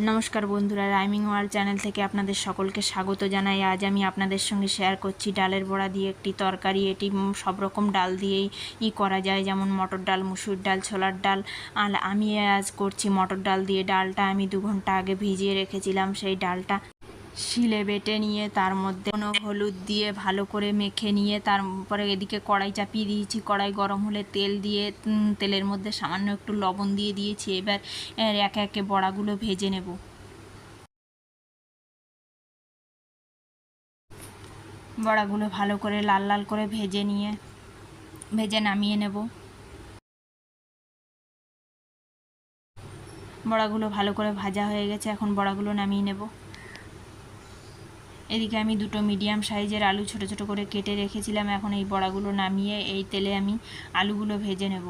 নমস্কার বন্ধুরা rhyming war channel থেকে আপনাদের সকলকে স্বাগত জানাই। আজ আমি আপনাদের সঙ্গে শেয়ার করছি ডালের বড়া দিয়ে একটি তরকারি। এটি সব রকম ডাল দিয়েই ই করা যায়, যেমন মটর ডাল, মুসুর ডাল, ছোলার ডাল। আর আমি আজ করছি মটর ডাল দিয়ে ডালটা। আমি দু ঘণ্টা আগে ভিজিয়ে রেখেছিলাম সেই ডালটা। শিলে বেটে নিয়ে তার মধ্যে কোনো হলুদ দিয়ে ভালো করে মেখে নিয়ে তারপরে এদিকে কড়াই চাপিয়ে দিয়েছি। কড়াই গরম হলে তেল দিয়ে তেলের মধ্যে সামান্য একটু লবণ দিয়ে দিয়েছি। এবার একে একে বড়াগুলো ভেজে নেব। বড়াগুলো ভালো করে লাল লাল করে ভেজে নিয়ে, ভেজে নামিয়ে নেব। বড়াগুলো ভালো করে ভাজা হয়ে গেছে। এখন বড়াগুলো নামিয়ে নেব। এদিকে আমি দুটো মিডিয়াম সাইজের আলু ছোট ছোট করে কেটে রেখেছিলাম। এখন এই বড়াগুলো নামিয়ে এই তেলে আমি আলুগুলো ভেজে নেব।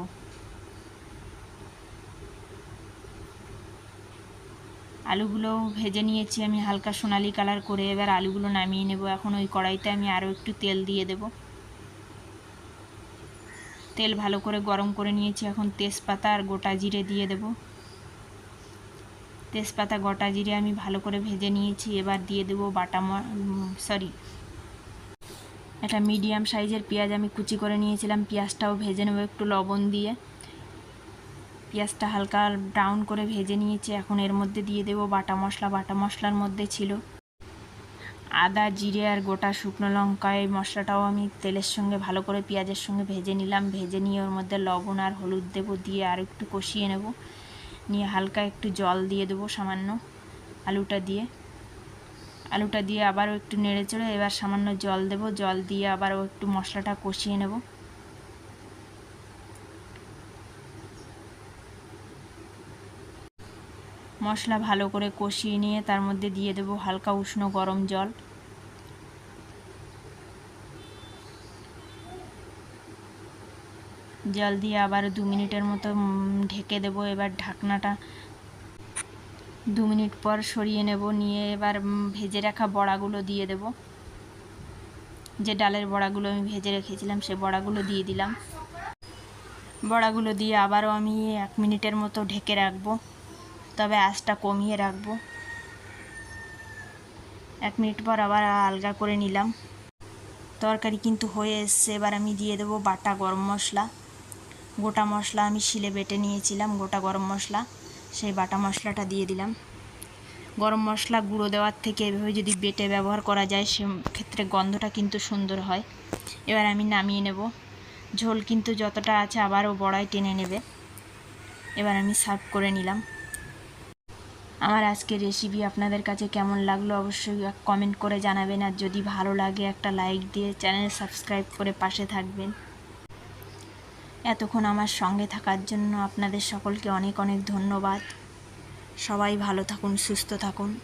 আলুগুলো ভেজে নিয়েছি আমি হালকা সোনালি কালার করে। এবার আলুগুলো নামিয়ে নেব। এখন ওই কড়াইতে আমি আরও একটু তেল দিয়ে দেব। তেল ভালো করে গরম করে নিয়েছি। এখন তেজপাতা আর গোটা জিরে দিয়ে দেব। তেজপাতা, গোটা জিরে আমি ভালো করে ভেজে নিয়েছি। এবার দিয়ে দেবো বাটা সরি একটা মিডিয়াম সাইজের পেঁয়াজ আমি কুচি করে নিয়েছিলাম। পেঁয়াজটাও ভেজে নেব একটু লবণ দিয়ে। পেঁয়াজটা হালকা ব্রাউন করে ভেজে নিয়েছি। এখন এর মধ্যে দিয়ে দেবো বাটা মশলা। বাটা মশলার মধ্যে ছিল আদা, জিরে আর গোটা শুকনো লঙ্কা। এই মশলাটাও আমি তেলের সঙ্গে ভালো করে পেঁয়াজের সঙ্গে ভেজে নিলাম। ভেজে নিয়ে ওর মধ্যে লবণ আর হলুদ দেবো দিয়ে আর একটু কষিয়ে নেব। নিয়ে হালকা একটু জল দিয়ে দেবো সামান্য আলুটা দিয়ে। আলুটা দিয়ে আবারও একটু নেড়ে চড়ে এবার সামান্য জল দেব। জল দিয়ে আবারও একটু মশলাটা কষিয়ে নেব। মশলা ভালো করে কষিয়ে নিয়ে তার মধ্যে দিয়ে দেব হালকা উষ্ণ গরম জল। জল দিয়ে আবার দু মিনিটের মতো ঢেকে দেব। এবার ঢাকনাটা দু মিনিট পর সরিয়ে নেব। নিয়ে এবার ভেজে রাখা বড়াগুলো দিয়ে দেব। যে ডালের বড়াগুলো আমি ভেজে রেখেছিলাম, সে বড়াগুলো দিয়ে দিলাম। বড়াগুলো দিয়ে আবারও আমি এক মিনিটের মতো ঢেকে রাখব। তবে আঁচটা কমিয়ে রাখব। এক মিনিট পর আবার আলগা করে নিলাম। তরকারি কিন্তু হয়ে এসছে। এবার আমি দিয়ে দেবো বাটা গরম মশলা। গোটা মশলা আমি শিলে বেটে নিয়েছিলাম, গোটা গরম মশলা। সেই বাটা মশলাটা দিয়ে দিলাম। গরম মশলা গুঁড়ো দেওয়ার থেকে এভাবে যদি বেটে ব্যবহার করা যায়, সে ক্ষেত্রে গন্ধটা কিন্তু সুন্দর হয়। এবার আমি নামিয়ে নেব। ঝোল কিন্তু যতটা আছে আবারও বড়াই টেনে নেবে। এবার আমি সার্ভ করে নিলাম। আমার আজকের রেসিপি আপনাদের কাছে কেমন লাগল অবশ্যই কমেন্ট করে জানাবেন। আর যদি ভালো লাগে একটা লাইক দিয়ে চ্যানেল সাবস্ক্রাইব করে পাশে থাকবেন। এতক্ষণ আমার সঙ্গে থাকার জন্য আপনাদের সকলকে অনেক অনেক ধন্যবাদ। সবাই ভালো থাকুন, সুস্থ থাকুন।